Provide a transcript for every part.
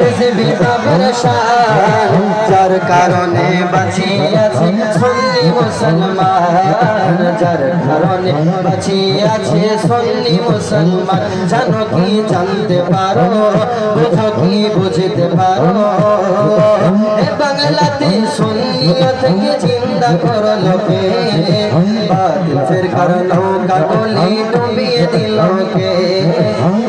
রেজবি বাবার শান যার কারণে বাঁচিয়াছে, সন্নি মুসলমান। যার কারণে বাঁচিয়াছে, সন্নি মুসলমান। জানো কি জানতে পারো? বুঝো কি বুঝতে পারো? বাংলাতে সন্নিয়তকে জিন্দা করো লোকে? বাতিল ফের কার কে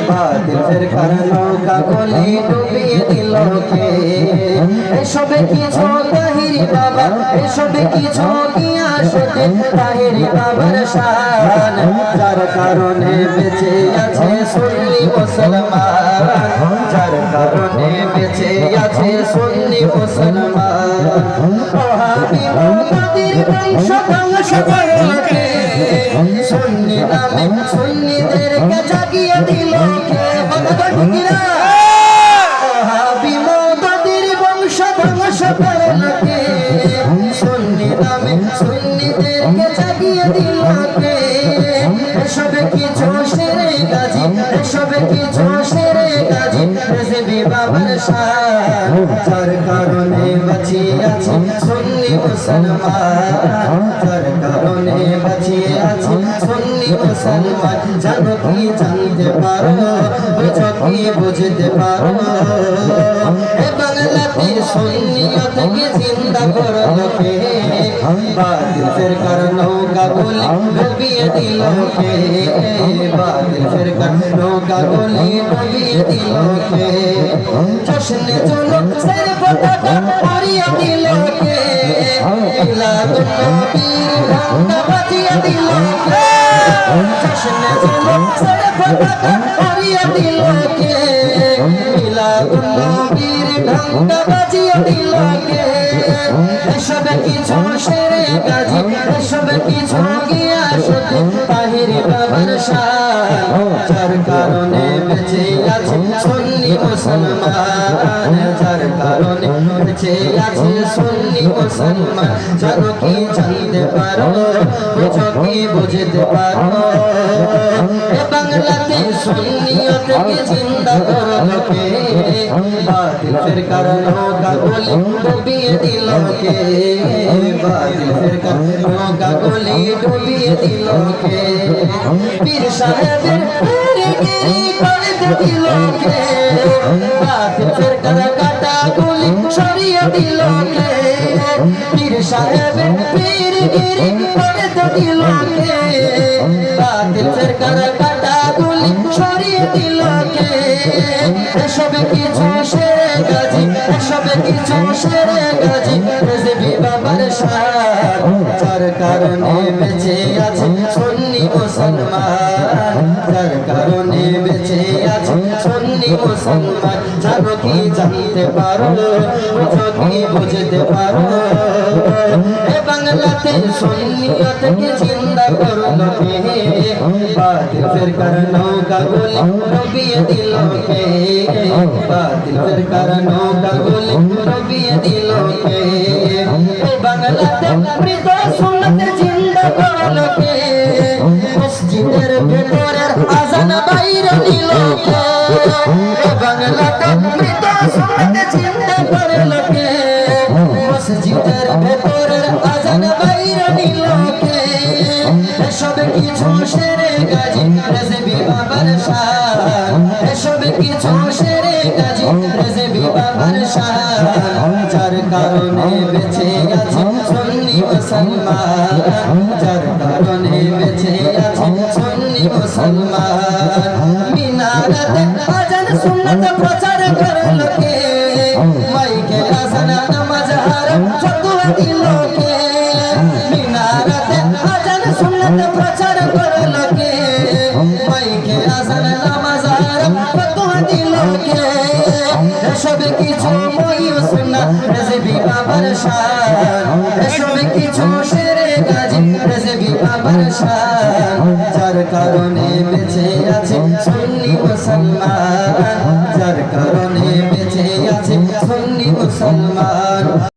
বাতিল ফের কার নৌকা গলি ডুবিয়ে দিল কে এসবে কিছু তাহিরি বাবা, এসবে কিছু কি আসতে তাহিরি বাবার শান। যার কারণে বেঁচে আছে সুন্নি মুসলমান। যার কারণে বেঁচে আছে সুন্নি মুসলমান। সুন্নি নামে ধ্বংস করলকে সুন্নি নামে সুন্নিদেরকে জাগিয়ে দিল কে এসব কিছু সেরে গাজি, এসব কি সেরে মুসলমান যার কারণে বাঁচিয়ে আছে সুন্নি মুসলমান জানো কি? জানতে পারো বুঝো কি বুঝতে পারো বাংলাতে সুন্নিয়তকে জিন্দা করো লোকে বাতিল কর নৌকা গুলি ডুবিয়ে দিল বাতিল কর নৌকা গুলি ডুবিয়ে দিল জশ্নে চলো সের হারিয়ে দিল সের এসব কিছু সেরে গাজি এসব কিছু গিয়া সতে তাহিরি বাবার শান কারণে বেঁচে আছে। মুসলমান যার কারণে বেঁচে আছে সুন্নি মুসলমান জানো কি জানতে পারো বুঝো কি বুঝতে পারো বাংলাতে সুন্নিয়তকে জিন্দা করো লোকে বাতিল ফের কারণ কাগলি ডুবিয়ে দিল কে বাতিল ফের কারণ কাগলি ডুবিয়ে দিল কে পীর সাহেবের গিরি করে দিল কে কারণ কাটা গুলি সরিয়ে দিল কে পীর সাহেবের পীর গিরি করে দিল কে কারণ কাটা গুলি সরিয়ে দিল কে এসব কারণে বেঁচে আছে, সুন্নি মুসলমান যার কারণে বেঁচে সুন্নি মুসলমান জানো কি জানতে পারো বুঝো কি বুঝতে পারো এ বাংলাতে সুন্নিয়তকে জিন্দা করো লোকে বাতিল ফের কর নৌকা গুলি ডুবিয়ে দিল কে? বাতিল ফের কর নৌকা গুলি ডুবিয়ে দিল কে? এ বাংলাতে মৃত সুন্নতে জিন্দা করো লোকে মসজিদের ভেতরের আজান বাইরে দিল কে? এ বাংলাতে মৃত সুন্নতে জিন্দা করো লোকে। মসজিদের ভেতরের আজান বাইরে দিল কে এসব কিছু সেরে গাজি রেজবি বাবার শান এসব সুন্নি মুসলমান। মিনারাতে আজান সুন্নত প্রচার করল কে মাইকে আসানা নামাজ হারাম ফতোয়া দিল কে। মিনারাতে আজান সুন্নত প্রচার করল কে মাইকে আসান নামাজ হারাম ফতোয়া দিল কে। এসব কিছু মই সুন্নাহ রেজবি বাবার শান এসব কিছু সেরে গাজি রেজবি বাবার শান যার কারণে বেঁচে আছে কারণে বেঁচে আছে সন্নি মুসলমান।